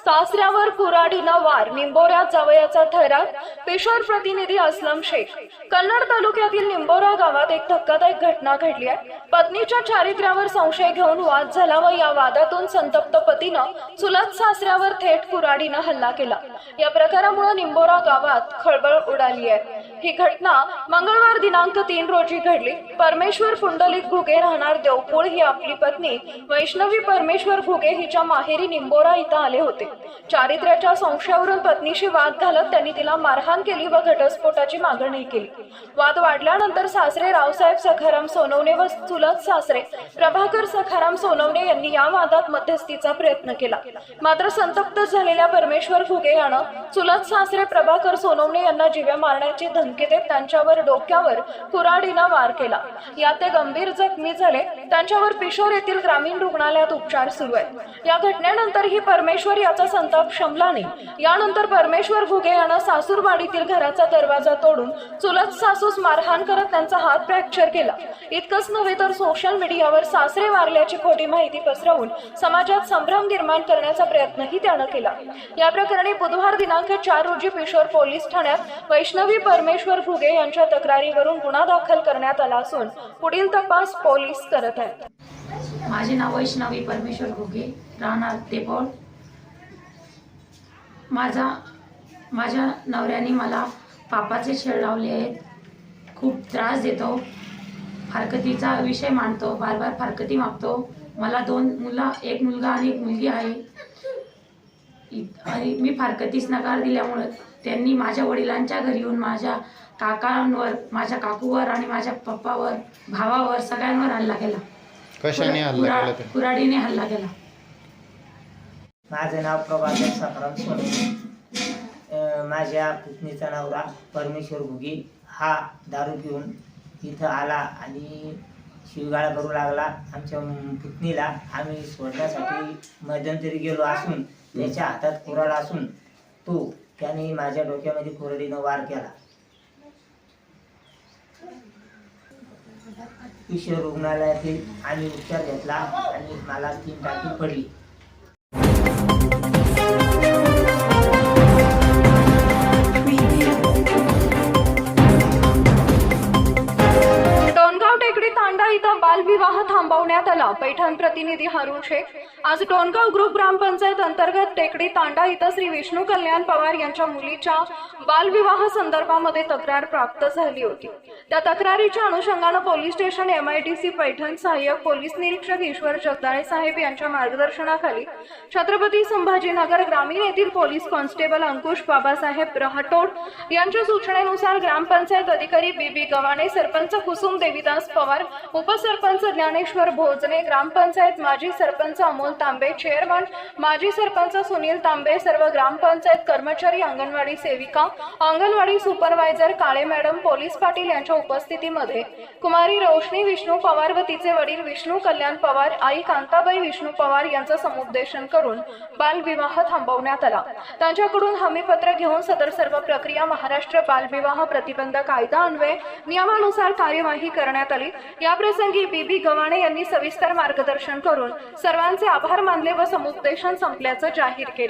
सासऱ्यावर कुराडीनं वार निंबोऱ्यात जावयाचा ठराव पेशोर प्रतिनिधी असलम शेख. कन्नड तालुक्यातील निंबोरा गावात एक धक्कादायक घटना घडली आहे. पत्नीच्या चारित्र्यावर संशय घेऊन वाद झाला व या वादातून संतप्त पतीनं चुलत सासऱ्यावर थेट कुराडीनं हल्ला केला. या प्रकारामुळे निंबोरा गावात खळबळ उडाली आहे. ही घटना मंगळवार दिनांक तीन रोजी घडली. परमेश्वर पुंडलिक घुगे राहणार देवपूळ ही आपली पत्नी. वैष्णवी परमेश्वर घुगे हिच्या माहेरी निंबोरा इथं आले होते. चारित्र्याच्या संशयावरून पत्नीशी वाद घालत त्यांनी तिला मारहाण केली व घटस्फोटाची मागणी केली. वाद वाढल्यानंतर सासरे रावसाहेब सखाराम सोनवणे व चुलत सासरे प्रभाकर सखाराम सोनवणे यांनी या वादात मध्यस्थीचा प्रयत्न केला. मात्र संतप्त झालेल्या परमेश्वर फुगे यानं चुलत सासरे प्रभाकर सोनवणे यांना जिव्या मारण्याची धमकी देत त्यांच्यावर डोक्यावर कुराडीनं वार केला. यात ते गंभीर जखमी झाले. त्यांच्यावर पिशोर येथील ग्रामीण रुग्णालयात उपचार सुरू आहेत. या घटनेनंतर ही परमेश्वर याचा संताप शमला नाही. यानंतर परमेश्वर घुगे यानं सासूरवाडीतील घराचा दरवाजा तोडून चुलत सासूस मारहाण करत त्यांचा हात फ्रॅक्चर केला. इतकंच नव्हे तर सोशल मीडियावर सासरे वारल्याची खोटी माहिती पसरवून समाजात संभ्रम निर्माण करण्याचा प्रयत्नही त्यानं केला. या प्रकरणी बुधवार दिनांक चार रोजी पिशोर पोलीस ठाण्यात वैष्णवी परमेश्वर घुगे यांच्या तक्रारीवरून गुन्हा दाखल करण्यात आला असून पुढील तपास पोलीस करत आहेत. माझे नाव वैष्णवी परमेश्वर फुगे राहणार तेपोळ माझा माझ्या नवऱ्याने मला पापाचे छेड लावले आहेत. खूप त्रास देतो. फारकतीचा विषय मांडतो. बार बार फारकती मागतो. मला दोन मुलं एक मुलगा आणि एक मुलगी आहे. मी फारकतीस नकार दिल्यामुळं त्यांनी माझ्या वडिलांच्या घरी येऊन माझ्या काकांवर माझ्या काकूवर आणि माझ्या पप्पावर भावावर सगळ्यांवर हल्ला केला. कशाने हल्ला केला? ते कुऱ्हाडीने हल्ला केला. माझं नाव प्रभाकर सोनवणे. अं, माझ्या पुतणीचा नवरा परमेश्वर घुगे हा दारू पिऊन इथं आला आणि शिवगाळा करू लागला. आमच्या पुतणीला आम्ही सोडण्यासाठी मध्यंतरी गेलो असून त्याच्या हातात कुऱ्हाड असून तो त्याने माझ्या डोक्यामध्ये कुऱ्हाडीनं वार केला. किशोर रुग्णालयातील आणि उपचार घेतला आणि मला तीन टाकी पडली. थांबवण्यात आला. पैठण प्रतिनिधी हरुण शेख. आज टोनगाव ग्रुप ग्रामपंचायत अंतर्गत टेकडी तांडा इथं श्री विष्णू कल्याण पवार यांच्या मुलीच्या बालविवाह संदर्भामध्ये तक्रार प्राप्त झाली होती. त्या तक्रारीच्या अनुषंगानं police station M I D C Paithan सहाय्यक पोलीस निरीक्षक ईश्वर जगदाळे साहेब यांच्या मार्गदर्शनाखाली छत्रपती संभाजीनगर ग्रामीण येथील पोलीस कॉन्स्टेबल अंकुश बाबासाहेब रहाटोड यांच्या सूचनेनुसार ग्रामपंचायत अधिकारी बीबी गव्हाणे सरपंच कुसुम देवीदास पवार उपसरपंच ज्ञानेश्वर भोजने ग्रामपंचायत माजी सरपंच अमोल तांबे चेअरमन माजी सरपंच सुनील तांबे सर्व ग्रामपंचायत कर्मचारी अंगणवाडी सेविका anganwadi supervisor Kale madam police Patil यांच्या उपस्थितीमध्ये कुमारी रोशनी विष्णू पवार व तिचे वडील विष्णू कल्याण पवार आई कांताबाई विष्णू पवार यांचं समुपदेशन करून बालविवाह थांबवण्यात आला. त्यांच्याकडून हमीपत्र घेऊन सदर सर्व प्रक्रिया महाराष्ट्र बालविवाह प्रतिबंध कायदा अन्वये नियमानुसार कार्यवाही करण्यात आली. याप्रसंगी बीबी गव्हाणे यांनी सविस्तर मार्गदर्शन करून सर्वांचे आभार मानले व समुपदेशन संपल्याचं जाहीर केले.